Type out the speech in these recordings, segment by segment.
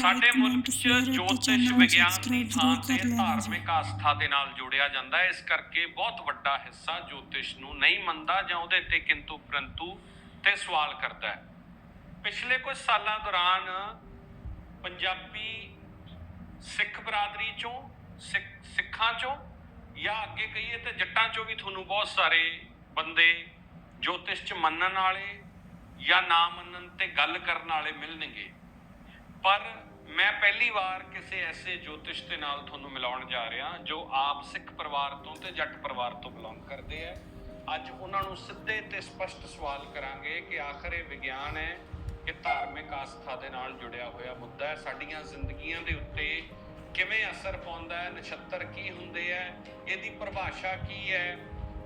ਸਾਡੇ ਮੁਲਕ 'ਚ ਜੋਤਿਸ਼ ਵਿਗਿਆਨ ਦੀ ਥਾਂ ਤੇ ਧਾਰਮਿਕ ਆਸਥਾ ਦੇ ਨਾਲ ਜੁੜਿਆ ਜਾਂਦਾ ਹੈ। ਇਸ ਕਰਕੇ ਬਹੁਤ ਵੱਡਾ ਹਿੱਸਾ ਜੋਤਿਸ਼ ਨੂੰ ਨਹੀਂ ਮੰਨਦਾ ਜਾਂ ਉਹਦੇ ਤੇ ਕਿੰਤੂ ਪ੍ਰੰਤੂ ਤੇ ਸਵਾਲ ਕਰਦਾ ਹੈ। ਪਿਛਲੇ ਕੁਝ ਸਾਲਾਂ ਦੌਰਾਨ ਪੰਜਾਬੀ ਸਿੱਖ ਬਰਾਦਰੀ ਚੋਂ ਸਿੱਖ- ਸਿੱਖਾਂ ਚੋਂ ਜਾਂ ਅੱਗੇ ਕਹੀਏ ਤੇ ਜੱਟਾਂ ਚੋਂ ਵੀ ਤੁਹਾਨੂੰ ਬਹੁਤ ਸਾਰੇ ਬੰਦੇ ਜੋਤਿਸ਼ ਚ ਮੰਨਣ ਵਾਲੇ ਜਾਂ ਨਾ ਮੰਨਣ ਤੇ ਗੱਲ ਕਰਨ ਵਾਲੇ ਮਿਲਣਗੇ। ਪਰ ਮੈਂ ਪਹਿਲੀ ਵਾਰ ਕਿਸੇ ਐਸੇ ਜੋਤਿਸ਼ ਦੇ ਨਾਲ ਤੁਹਾਨੂੰ ਮਿਲਾਉਣ ਜਾ ਰਿਹਾ, ਜੋ ਆਪ ਸਿੱਖ ਪਰਿਵਾਰ ਤੋਂ ਤੇ ਜੱਟ ਪਰਿਵਾਰ ਤੋਂ ਬਿਲੋਂਗ ਕਰਦੇ ਆ। ਅੱਜ ਉਹਨਾਂ ਨੂੰ ਸਿੱਧੇ ਤੇ ਸਪਸ਼ਟ ਸਵਾਲ ਕਰਾਂਗੇ ਕਿ ਆਖਰ ਇਹ ਵਿਗਿਆਨ ਹੈ ਕਿ ਧਾਰਮਿਕ ਆਸਥਾ ਦੇ ਨਾਲ ਜੁੜਿਆ ਹੋਇਆ ਮੁੱਦਾ ਹੈ। ਸਾਡੀਆਂ ਜ਼ਿੰਦਗੀਆਂ ਦੇ ਉੱਤੇ ਕਿਵੇਂ ਅਸਰ ਪਾਉਂਦਾ ਹੈ, ਨਛੱਤਰ ਕੀ ਹੁੰਦੇ ਹੈ ਇਹਦੀ ਪਰਿਭਾਸ਼ਾ ਕੀ ਹੈ?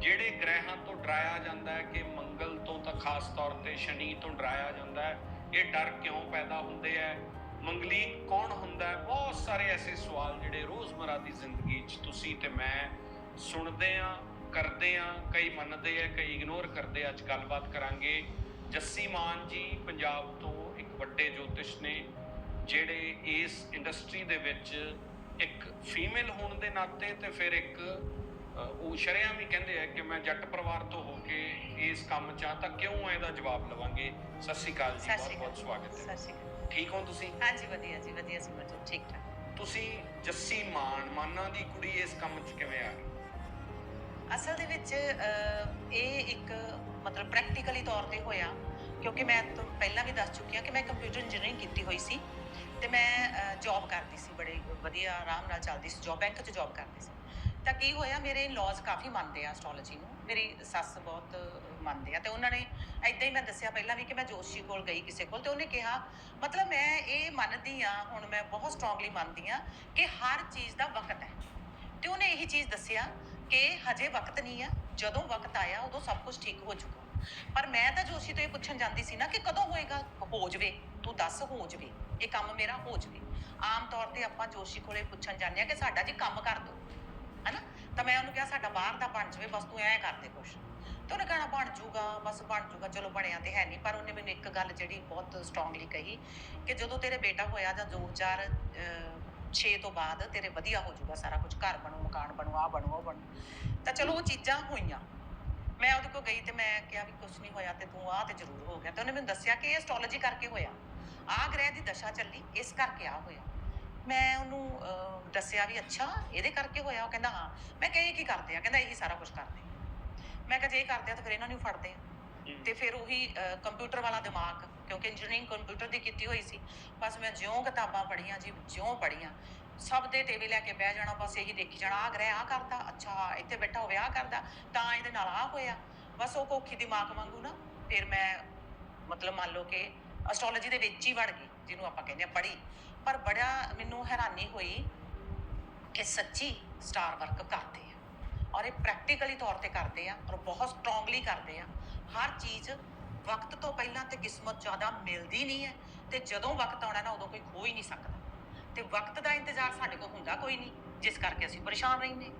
ਜਿਹੜੇ ਗ੍ਰਹਿਾਂ ਤੋਂ ਡਰਾਇਆ ਜਾਂਦਾ ਹੈ ਕਿ ਮੰਗਲ ਤੋਂ ਤਾਂ ਖਾਸ ਤੌਰ ਤੇ ਸ਼ਨੀ ਤੋਂ ਡਰਾਇਆ ਜਾਂਦਾ ਹੈ, ਇਹ ਡਰ ਕਿਉਂ ਪੈਦਾ ਹੁੰਦੇ ਹੈ ਮੰਗਲੀਕ ਕੌਣ ਹੁੰਦਾ ਹੈ? ਬਹੁਤ ਸਾਰੇ ਐਸੇ ਸਵਾਲ ਜਿਹੜੇ ਰੋਜ਼ਮਰਾ ਦੀ ਜ਼ਿੰਦਗੀ 'ਚ ਤੁਸੀਂ ਤੇ ਮੈਂ ਸੁਣਦੇ ਆ ਕਰਦੇ ਆ ਕਈ ਮੰਨਦੇ ਆ ਕਈ ਇਗਨੋਰ ਕਰਦੇ ਆ ਅੱਜ ਗੱਲਬਾਤ ਕਰਾਂਗੇ। ਜੱਸੀ ਮਾਨ ਜੀ ਪੰਜਾਬ ਤੋਂ ਇੱਕ ਵੱਡੇ ਜੋਤਿਸ਼ ਨੇ ਜਿਹੜੇ ਇਸ ਇੰਡਸਟਰੀ ਦੇ ਵਿੱਚ ਇੱਕ ਫੀਮੇਲ ਹੋਣ ਦੇ ਨਾਤੇ ਤੇ ਫਿਰ ਇੱਕ ਉਹ ਸ਼ਰਿਆਂ ਵੀ ਕਹਿੰਦੇ ਆ ਕਿ ਮੈਂ ਜੱਟ ਪਰਿਵਾਰ ਤੋਂ ਹੋ ਕੇ ਇਸ ਕੰਮ 'ਚ ਆ ਤਾਂ ਕਿਉਂ ਆ ਇਹਦਾ ਜਵਾਬ ਲਵਾਂਗੇ? ਸਤਿ ਸ਼੍ਰੀ ਅਕਾਲ ਜੀ ਬਹੁਤ ਬਹੁਤ ਸਵਾਗਤ ਹੈ। ਸਤਿ ਸ਼੍ਰੀ ਅਕਾਲ। ਠੀਕ ਹੋ ਤੁਸੀਂ? ਹਾਂਜੀ ਵਧੀਆ ਜੀ ਵਧੀਆ ਸਿਮਰਜੀਤ ਠੀਕ ਠਾਕ। ਤੁਸੀਂ ਜੱਸੀ ਮਾਨ ਮਾਨਾਂ ਦੀ ਕੁੜੀ ਇਸ ਕੰਮ 'ਚ ਕਿਵੇਂ ਆ ਗਈ? ਅਸਲ ਦੇ ਵਿੱਚ ਅਹ, ਇਹ ਇੱਕ ਮਤਲਬ ਪ੍ਰੈਕਟੀਕਲੀ ਤੌਰ ਤੇ ਹੋਇਆ ਕਿਉਂਕਿ ਮੈਂ ਤੋਂ ਪਹਿਲਾਂ ਵੀ ਦੱਸ ਚੁੱਕੀ ਹਾਂ ਕਿ ਮੈਂ ਕੰਪਿਊਟਰ ਇੰਜੀਨੀਅਰਿੰਗ ਕੀਤੀ ਹੋਈ ਸੀ ਤੇ ਮੈਂ ਜੌਬ ਕਰਦੀ ਸੀ ਬੜੇ ਵਧੀਆ ਆਰਾਮ ਨਾਲ ਚੱਲਦੀ ਸੀ ਜੌਬ ਬੈਂਕ 'ਚ ਜੌਬ ਕਰਦੀ ਸੀ। ਤਾਂ ਕੀ ਹੋਇਆ ਮੇਰੇ ਲੌਜ਼ ਕਾਫੀ ਮੰਨਦੇ ਆ ਐਸਟ੍ਰੋਲੋਜੀ ਨੂੰ। ਮੇਰੀ ਸੱਸ ਬਹੁਤ ਮੰਨਦੇ ਆ। ਤੇ ਉਹਨਾਂ ਨੇ ਐਦਾਂ ਹੀ ਮੈਂ ਦੱਸਿਆ ਪਹਿਲਾਂ ਵੀ ਕਿ ਮੈਂ ਜੋਸ਼ੀ ਕੋਲ ਗਈ ਕਿਸੇ ਕੋਲ ਤੇ ਉਹਨੇ ਕਿਹਾ, ਮਤਲਬ ਮੈਂ ਇਹ ਮੰਨਦੀ ਆ, ਹੁਣ ਮੈਂ ਬਹੁਤ ਸਟਰੋਂਗਲੀ ਮੰਨਦੀ ਆ ਕਿ ਹਰ ਚੀਜ਼ ਦਾ ਵਕਤ ਹੈ। ਤੇ ਉਹਨੇ ਇਹੀ ਚੀਜ਼ ਦੱਸਿਆ ਕਿ ਹਜੇ ਵਕਤ ਨਹੀਂ ਆ, ਜਦੋਂ ਵਕਤ ਆਇਆ ਉਦੋਂ ਸਭ ਕੁਝ ਠੀਕ ਹੋ ਜਾਊਗਾ ਪਰ ਮੈਂ ਤਾਂ ਜੋਸ਼ੀ ਤੋਂ ਇਹ ਪੁੱਛਣ ਜਾਂਦੀ ਸੀ ਨਾ ਕਿ ਕਦੋਂ ਹੋਏਗਾ? ਹੋ ਜਵੇ, ਤੂੰ ਦੱਸ ਹੋ ਜਵੇ, ਇਹ ਕੰਮ ਮੇਰਾ ਹੋ ਜਵੇ। ਆਮ ਤੌਰ ਤੇ ਆਪਾਂ ਜੋਸ਼ੀ ਕੋਲੇ ਪੁੱਛਣ ਜਾਂਦੇ ਆ ਕਿ ਸਾਡਾ ਜੀ ਕੰਮ ਕਰ ਦੋ, ਹਨਾ? ਤਾਂ ਮੈਂ ਉਹਨੂੰ ਕਿਹਾ, ਸਾਡਾ ਬਾਹਰ ਦਾ ਬਣ ਜਵੇ, ਬਸ ਤੂੰ ਐ ਕਰ ਦੇ ਕੁਛ। ਤੇ ਉਹਨੇ ਕਹਿਣਾ ਬਣ ਜੂਗਾ ਬਸ ਬਣ ਜੂਗਾ ਚਲੋ ਬਣਿਆ ਤੇ ਹੈ ਨਹੀਂ ਪਰ ਉਹਨੇ ਮੈਨੂੰ ਇੱਕ ਗੱਲ ਜਿਹੜੀ ਬਹੁਤ ਸਟਰੋਂਗਲੀ ਕਹੀ ਕਿ ਜਦੋਂ ਤੇਰੇ ਬੇਟਾ ਹੋਇਆ ਜਾਂ ਦੋ ਚਾਰ 6 ਤੋਂ ਬਾਅਦ ਤੇਰੇ ਵਧੀਆ ਹੋ ਜਾਊਗਾ ਸਾਰਾ ਕੁਝ, ਘਰ ਬਣੂ, ਮਕਾਨ ਬਣੂ ਆ ਬਣੂ, ਉਹ ਬਣੂ, ਤਾਂ ਚਲੋ ਉਹ ਚੀਜ਼ਾਂ ਹੋਈਆਂ। ਮੈਂ ਉਹਦੇ ਕੋਲ ਗਈ ਤੇ ਮੈਂ ਕਿਹਾ ਵੀ ਕੁਝ ਨਹੀਂ ਹੋਇਆ ਤੇ ਤੂੰ ਆ ਤੇ ਜ਼ਰੂਰ ਹੋ ਗਿਆ ਤੇ ਉਹਨੇ ਮੈਨੂੰ ਦੱਸਿਆ ਕਿ ਇਹ ਐਸਟ੍ਰੋਲੋਜੀ ਕਰਕੇ ਹੋਇਆ। ਆ ਗ੍ਰਹਿ ਦੀ ਦਸ਼ਾ ਚੱਲੀ, ਇਸ ਕਰਕੇ ਆ ਹੋਇਆ। ਮੈਂ ਉਹਨੂੰ ਦੱਸਿਆ ਵੀ ਅੱਛਾ, ਇਹਦੇ ਕਰਕੇ ਹੋਇਆ, ਉਹ ਕਹਿੰਦਾ ਹਾਂ। ਮੈਂ ਕਿਹਾ ਇਹ ਕੀ ਕਰਦੇ ਆ? ਕਹਿੰਦਾ ਇਹੀ ਸਾਰਾ ਕੁਝ ਕਰਦੇ ਮੈਂ ਕਿਹਾ ਜੇ ਇਹ ਕਰਦੇ ਆ ਤਾਂ ਫਿਰ ਇਹਨਾਂ ਨੂੰ ਹੀ ਫੜਦੇ ਆ। ਤੇ ਫਿਰ ਉਹੀ ਕੰਪਿਊਟਰ ਵਾਲਾ ਦਿਮਾਗ ਕਿਉਂਕਿ ਇੰਜੀਨੀਅਰਿੰਗ ਕੰਪਿਊਟਰ ਦੀ ਕੀਤੀ ਹੋਈ ਸੀ। ਬਸ ਮੈਂ ਜਿਉਂ ਕਿਤਾਬਾਂ ਪੜ੍ਹੀਆਂ ਜੀ ਜਿਉਂ ਪੜ੍ਹੀਆਂ। ਸਭ ਦੇ ਟੇਬਲ ਲੈ ਕੇ ਬਹਿ ਜਾਣਾ ਬਸ ਇਹੀ ਦੇਖੀ ਜਾਣਾ ਆ ਗ੍ਰਹਿ ਆ ਕਰਦਾ ਅੱਛਾ ਇੱਥੇ ਬੈਠਾ ਹੋਵੇ ਆ ਕਰਦਾ ਤਾਂ ਇਹਦੇ ਨਾਲ ਆ ਹੋਇਆ। ਬਸ ਉਹ ਕੋਖੀ ਦਿਮਾਗ ਵਾਂਗੂ ਨਾ ਫਿਰ ਮੈਂ ਮਤਲਬ ਮੰਨ ਲਓ ਕਿ ਐਸਟ੍ਰੋਲੋਜੀ ਦੇ ਵਿੱਚ ਹੀ ਵੜ ਗਈ ਜਿਹਨੂੰ ਆਪਾਂ ਕਹਿੰਦੇ ਆ ਪੜ੍ਹੀ। ਪਰ ਬੜਾ ਮੈਨੂੰ ਹੈਰਾਨੀ ਹੋਈ ਕਿ ਸੱਚੀ ਸਟਾਰ ਵਰਕ ਕਰਦੇ ਔਰ ਇਹ ਪ੍ਰੈਕਟੀਕਲੀ ਤੌਰ ਤੇ ਕਰਦੇ ਆ ਔਰ ਬਹੁਤ ਸਟਰੋਂਗਲੀ ਕਰਦੇ ਆ। ਹਰ ਚੀਜ਼ ਵਕਤ ਤੋਂ ਪਹਿਲਾਂ ਤੇ ਕਿਸਮਤ ਜ਼ਿਆਦਾ ਮਿਲਦੀ ਨਹੀਂ ਹੈ ਤੇ ਜਦੋਂ ਵਕਤ ਆਉਣਾ ਨਾ ਉਦੋਂ ਕੋਈ ਖੋ ਹੀ ਨਹੀਂ ਸਕਦਾ। ਤੇ ਵਕਤ ਦਾ ਇੰਤਜ਼ਾਰ ਸਾਡੇ ਕੋਲ ਹੁੰਦਾ ਕੋਈ ਨਹੀਂ ਜਿਸ ਕਰਕੇ ਅਸੀਂ ਪਰੇਸ਼ਾਨ ਰਹਿੰਦੇ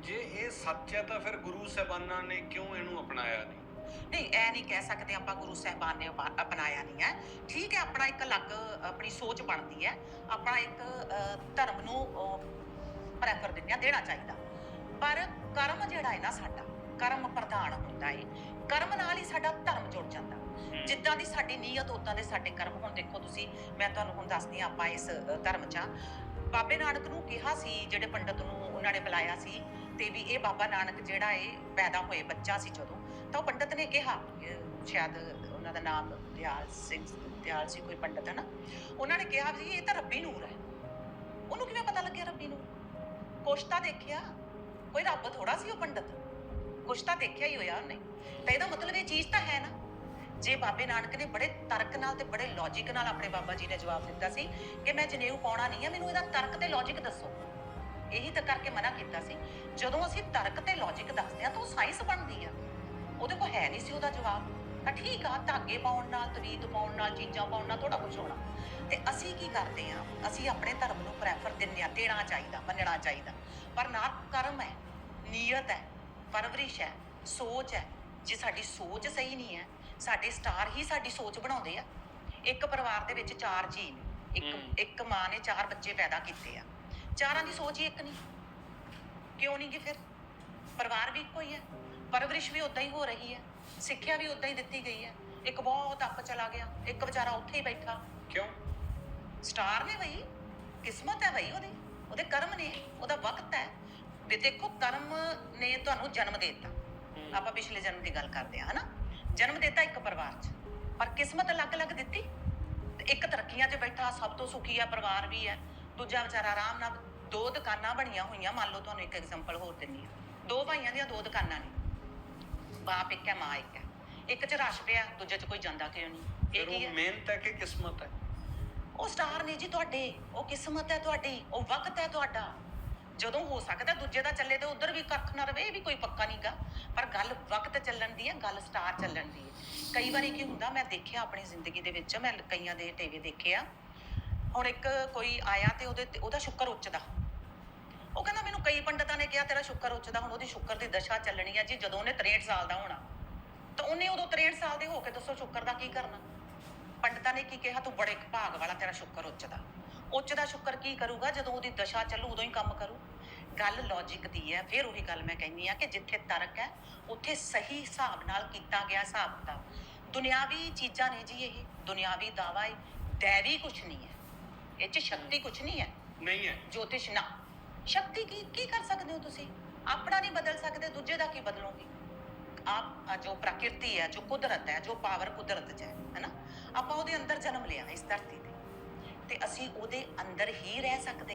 ਜੇ ਇਹ ਸੱਚ ਹੈ ਤਾਂ ਫਿਰ ਗੁਰੂ ਸਾਹਿਬਾਨਾਂ ਨੇ ਕਿਉਂ ਇਹਨੂੰ ਅਪਣਾਇਆ ਨਹੀਂ? ਨਹੀਂ ਇਹ ਨਹੀਂ ਕਹਿ ਸਕਦੇ ਆਪਾਂ ਗੁਰੂ ਸਾਹਿਬਾਨ ਨੇ ਅਪਾ- ਅਪਣਾਇਆ ਨਹੀਂ ਹੈ। ਠੀਕ ਹੈ ਆਪਣਾ ਇੱਕ ਅਲੱਗ ਆਪਣੀ ਸੋਚ ਬਣਦੀ ਹੈ। ਆਪਣਾ ਇੱਕ ਧਰਮ ਨੂੰ ਪ੍ਰੈਫਰ ਦਿੰਦੇ ਆ ਦੇਣਾ ਚਾਹੀਦਾ। ਪਰ ਕਰਮ ਜਿਹੜਾ ਹੈ ਨਾ ਸਾਡਾ ਕਰਮ ਪ੍ਰਧਾਨ ਹੁੰਦਾ ਹੈ ਕਰਮ ਨਾਲ ਹੀ ਸਾਡਾ ਧਰਮ ਜੁੜ ਜਾਂਦਾ। ਜਿੱਦਾਂ ਦੀ ਸਾਡੀ ਨੀਅਤ ਉਦਾਂ ਦੇ ਸਾਡੇ ਕਰਮ। ਹੁਣ ਦੇਖੋ ਤੁਸੀਂ ਮੈਂ ਤੁਹਾਨੂੰ ਹੁਣ ਦੱਸਦੀ ਹਾਂ ਆਪਾਂ ਇਸ ਧਰਮ 'ਚ ਆ। ਬਾਬੇ ਨਾਨਕ ਨੂੰ ਕਿਹਾ ਸੀ ਜਿਹੜੇ ਪੰਡਤ ਨੂੰ ਉਹਨਾਂ ਨੇ ਬੁਲਾਇਆ ਸੀ ਤੇ ਵੀ ਇਹ ਬਾਬਾ ਨਾਨਕ ਜਿਹੜਾ ਇਹ ਪੈਦਾ ਹੋਏ ਬੱਚਾ ਸੀ ਜਦੋਂ ਤਾਂ ਉਹ ਪੰਡਤ ਨੇ ਕਿਹਾ ਸ਼ਾਇਦ ਉਹਨਾਂ ਦਾ ਨਾਮ ਦਿਆਲ ਸਿੰਘ ਦਿਆਲ ਸੀ ਕੋਈ ਪੰਡਤ ਹੈ ਨਾ ਉਹਨਾਂ ਨੇ ਕਿਹਾ ਵੀ ਇਹ ਤਾਂ ਰੱਬੀ ਨੂਰ ਹੈ। ਉਹਨੂੰ ਕਿਵੇਂ ਪਤਾ ਲੱਗਿਆ ਰੱਬੀ ਨੂਰ? ਕੁਛ ਤਾਂ ਦੇਖਿਆ। ਕੋਈ ਰੱਬ ਥੋੜਾ ਸੀ ਉਹ ਪੰਡਤ? ਕੁਛ ਤਾਂ ਦੇਖਿਆ ਹੀ ਹੋਇਆ ਉਹਨੇ। ਤਾਂ ਇਹਦਾ ਮਤਲਬ ਇਹ ਚੀਜ਼ ਤਾਂ ਹੈ ਨਾ। ਜੇ ਬਾਬੇ ਨਾਨਕ ਨੇ ਬੜੇ ਤਰਕ ਨਾਲ ਤੇ ਬੜੇ ਲੌਜੀਕ ਨਾਲ ਆਪਣੇ ਬਾਬਾ ਜੀ ਨੇ ਜਵਾਬ ਦਿੱਤਾ ਸੀ ਕਿ ਮੈਂ ਜਨੇਊ ਪਾਉਣਾ ਨਹੀਂ ਹੈ ਮੈਨੂੰ ਇਹਦਾ ਤਰਕ ਤੇ ਲੌਜੀਕ ਦੱਸੋ। ਇਹੀ ਤਾਂ ਕਰਕੇ ਮਨਾ ਕੀਤਾ ਸੀ। ਜਦੋਂ ਅਸੀਂ ਤਰਕ ਤੇ ਲੌਜੀਕ ਦੱਸਦੇ ਆ ਤਾਂ ਉਹ ਸਾਇੰਸ ਬਣਦੀ ਆ। ਉਹਦੇ ਕੋਲ ਹੈ ਨਹੀਂ ਸੀ ਉਹਦਾ ਜਵਾਬ। ਤਾਂ ਠੀਕ ਆ ਧਾਗੇ ਪਾਉਣ ਨਾਲ ਤਵੀਤ ਪਾਉਣ ਨਾਲ ਚੀਜ਼ਾਂ ਪਾਉਣ ਨਾਲ ਥੋੜਾ ਕੁਝ ਹੋਣਾ। ਤੇ ਅਸੀਂ ਕੀ ਕਰਦੇ ਆ ਅਸੀਂ ਆਪਣੇ ਧਰਮ ਨੂੰ ਪ੍ਰੈਫਰ ਦਿੰਦੇ ਆ ਦੇਣਾ ਚਾਹੀਦਾ ਮੰਨਣਾ ਚਾਹੀਦਾ। ਪਰ ਨਾ ਕਰਮ ਹੈ ਨੀਅਤ ਹੈ ਪਰਵਰਿਸ਼ ਹੈ ਸੋਚ ਹੈ। ਜੇ ਸਾਡੀ ਸੋਚ ਸਹੀ ਨਹੀਂ ਹੈ ਸਾਡੇ ਸਟਾਰ ਹੀ ਸਾਡੀ ਸੋਚ ਬਣਾਉਂਦੇ ਆ। ਇੱਕ ਪਰਿਵਾਰ ਦੇ ਵਿੱਚ ਚਾਰ ਜੀਅ ਨੇ ਇੱਕ। ਇੱਕ ਮਾਂ ਨੇ ਚਾਰ ਬੱਚੇ ਪੈਦਾ ਕੀਤੇ ਆ। ਚਾਰਾਂ ਦੀ ਸੋਚ ਹੀ ਇੱਕ ਨਹੀਂ। ਕਿਉਂ ਨਹੀਂ ਗੀ ਫਿਰ? ਪਰਿਵਾਰ ਵੀ ਇੱਕੋ ਹੀ ਹੈ। ਪਰਵਰਿਸ਼ ਵੀ ਉਦਾਂ ਹੀ ਹੋ ਰਹੀ ਹੈ ਸਿੱਖਿਆ ਵੀ ਉਦਾਂ ਹੀ ਦਿੱਤੀ ਗਈ ਹੈ। ਇੱਕ ਬਹੁਤ ਅੱਪ ਚਲਾ ਗਿਆ ਇੱਕ ਵਿਚਾਰਾ ਉੱਥੇ ਹੀ ਬੈਠਾ। ਕਿਉਂ? ਸਟਾਰ ਨੇ ਬਈ ਕਿਸਮਤ ਹੈ ਬਈ ਉਹਦੀ ਉਹਦੇ ਕਰਮ ਨੇ ਉਹਦਾ ਵਕਤ ਹੈ। ਵੀ ਦੇਖੋ ਕਰਮ ਨੇ ਤੁਹਾਨੂੰ ਜਨਮ ਦੇ ਦਿੱਤਾ। ਆਪਾਂ ਪਿਛਲੇ ਜਨਮ ਦੀ ਗੱਲ ਕਰਦੇ ਹਾਂ ਹਨਾ? ਜਨਮ ਦਿੱਤਾ ਇੱਕ ਪਰਿਵਾਰ 'ਚ। ਪਰ ਕਿਸਮਤ ਅਲੱਗ-ਅਲੱਗ ਦਿੱਤੀ। ਤੇ ਇੱਕ ਤਰੱਕੀਆਂ 'ਚ ਬੈਠਾ ਸਭ ਤੋਂ ਸੁਖੀ ਆ ਪਰਿਵਾਰ ਵੀ ਹੈ। ਦੂਜਾ ਵਿਚਾਰਾ ਆਰਾਮ ਨਾਲ ਦੋ ਦੁਕਾਨਾਂ ਬਣੀਆਂ ਹੋਈਆਂ ਮੰਨ ਲਓ ਤੁਹਾਨੂੰ ਇੱਕ ਐਗਜ਼ਾਮਪਲ ਹੋਰ ਦਿੰਨੀ ਆ ਦੋ ਭਾਈਆਂ ਦੀਆਂ ਦੋ ਦੁਕਾਨਾਂ ਨੇ। ਬਾਪ ਇੱਕ ਹੈ ਮਾਂ ਇੱਕ ਹੈ। ਇੱਕ 'ਚ ਰਸ਼ ਪਿਆ ਦੂਜੇ 'ਚ ਕੋਈ ਜਾਂਦਾ ਕਿਉਂ ਨਹੀਂ? ਫਿਰ ਇਹ ਕੀ ਉਹ ਹੈ? ਮਿਹਨਤ ਹੈ ਕਿ ਕਿਸਮਤ ਹੈ? ਉਹ ਸਟਾਰ ਨੇ ਜੀ ਤੁਹਾਡੇ ਉਹ ਕਿਸਮਤ ਹੈ ਤੁਹਾਡੀ ਉਹ ਵਕਤ ਹੈ ਤੁਹਾਡਾ। ਜਦੋਂ ਹੋ ਸਕਦਾ ਦੂਜੇ ਦਾ ਚੱਲੇ ਤੇ ਉਧਰ ਵੀ ਕੱਖ ਨਾ ਰਵੇ ਇਹ ਵੀ ਕੋਈ ਪੱਕਾ ਨਹੀਂਗਾ ਪਰ ਗੱਲ ਵਕਤ ਚੱਲਣ ਦੀ ਹੈ ਗੱਲ ਸਟਾਰ ਚੱਲਣ ਦੀ ਹੈ। ਕਈ ਵਾਰੀ ਕੀ ਹੁੰਦਾ ਮੈਂ ਦੇਖਿਆ ਆਪਣੀ ਜ਼ਿੰਦਗੀ ਦੇ ਵਿੱਚ ਮੈਂ ਕਈਆਂ ਦੇ ਟੀਵੀ ਦੇਖਿਆ ਹੁਣ ਇੱਕ ਕੋਈ ਆਇਆ ਤੇ ਉਹਦੇ ਤੇ- ਉਹਦਾ ਸ਼ੁਕਰ ਉੱਚਦਾ। ਉਹ ਕਹਿੰਦਾ ਮੈਨੂੰ ਕਈ ਪੰਡਤਾਂ ਨੇ ਕਿਹਾ ਤੇਰਾ ਸ਼ੁਕਰ ਉੱਚਦਾ ਹੁਣ ਉਹਦੀ ਸ਼ੁਕਰ ਦੀ ਦਸ਼ਾ ਚੱਲਣੀ ਹੈ ਜੀ ਜਦੋਂ ਉਹਨੇ 63 ਸਾਲ ਦਾ ਹੋਣਾ। ਤਾਂ ਉਹਨੇ ਉਦੋਂ 63 ਸਾਲ ਦੇ ਹੋ ਕੇ ਦੱਸੋ ਸ਼ੁਕਰ ਦਾ ਕੀ ਕਰਨਾ? ਪੰਡਤਾਂ ਨੇ ਕੀ ਕਿਹਾ ਤੂੰ ਬੜੇ ਭਾਗ ਵਾਲਾ ਤੇਰਾ ਸ਼ੁਕਰ ਉੱਚਦਾ। ਉੱਚਦਾ ਸ਼ੁਕਰ ਕੀ ਕਰੂਗਾ? ਜਦੋਂ ਉਹਦੀ ਦਸ਼ਾ ਚੱਲੂ ਉਦੋਂ ਹੀ ਕੰਮ ਕਰੂ। ਗੱਲ ਲੌਜੀਕ ਦੀ ਹੈ ਫਿਰ ਉਹੀ ਗੱਲ ਮੈਂ ਕਹਿੰਦੀ ਆ ਕਿ ਜਿੱਥੇ ਤਰਕ ਹੈ ਉੱਥੇ ਸਹੀ ਹਿਸਾਬ ਨਾਲ ਕੀਤਾ ਗਿਆ ਹਿਸਾਬ ਦਾ ਦੁਨਿਆਵੀ ਚੀਜ਼ਾਂ ਨੇ ਜੀ ਇਹ ਦੁਨਿਆਵੀ ਦਾਵਾ ਹੈ ਦੈਵੀ ਕੁਛ ਨਹੀਂ ਹੈ। ਇਹ ਚ ਸ਼ਕਤੀ ਕੁਛ ਨਹੀਂ ਹੈ। ਨਹੀਂ ਹੈ। ਜੋਤਿਸ਼ ਨਾ। ਸ਼ਕਤੀ ਕੀ ਕੀ ਕਰ ਸਕਦੇ ਹੋ ਤੁਸੀਂ? ਆਪਣਾ ਨਹੀਂ ਬਦਲ ਸਕਦੇ, ਦੂਜੇ ਦਾ ਕੀ ਬਦਲੋਗੇ? ਆਪ ਜੋ ਪ੍ਰਕਿਰਤੀ ਹੈ, ਜੋ ਕੁਦਰਤ ਹੈ, ਜੋ ਪਾਵਰ ਕੁਦਰਤ 'ਚ ਹੈ, ਹੈਨਾ? ਆਪਾਂ ਉਹਦੇ ਅੰਦਰ ਜਨਮ ਲਿਆ ਇਸ ਧਰਤੀ ਤੇ। ਤੇ ਅਸੀਂ ਉਹਦੇ ਅੰਦਰ ਹੀ ਰਹਿ ਸਕਦੇ